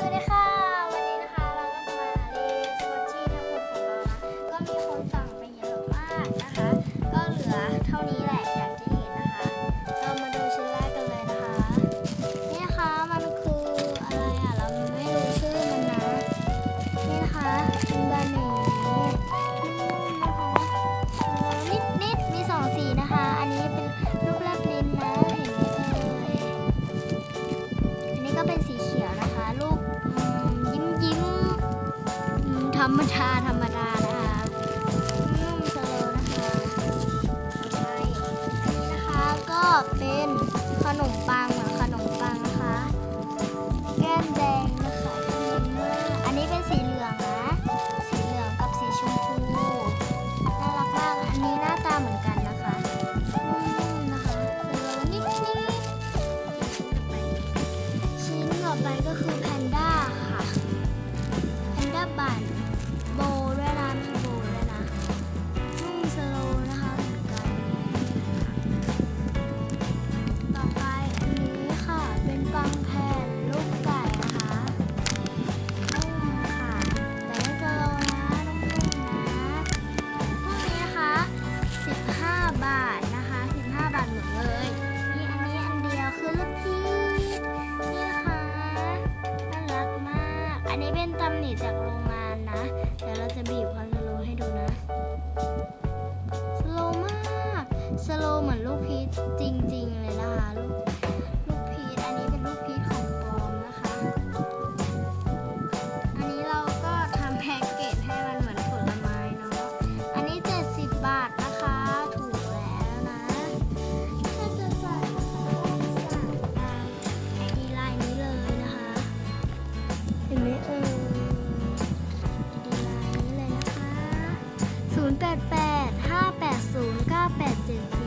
それは ธรรมดาธรรมดานะคะนุ่มสโลนะคะอันนี่นะคะก็เป็นขนมปังเหมือนขนมปังนะคะ แก้มแดงนะคะอันนี้เป็นสีเหลืองนะ สีเหลืองกับสีชมพูน่ารักมากอันนี้หน้าตาเหมือนกันนะคะนุ่มๆนะคะสโลนิดๆชิ้นต่อไปก็คือ อันนี้เป็นตำหนิจากโรงงานนะเดี๋ยวเราจะบีบความสโลให้ดูนะ สโลมาก สโลเหมือนลูกพีชจริง ๆ เลยนะคะลูก 0 8 8 5 8 0 9 8 7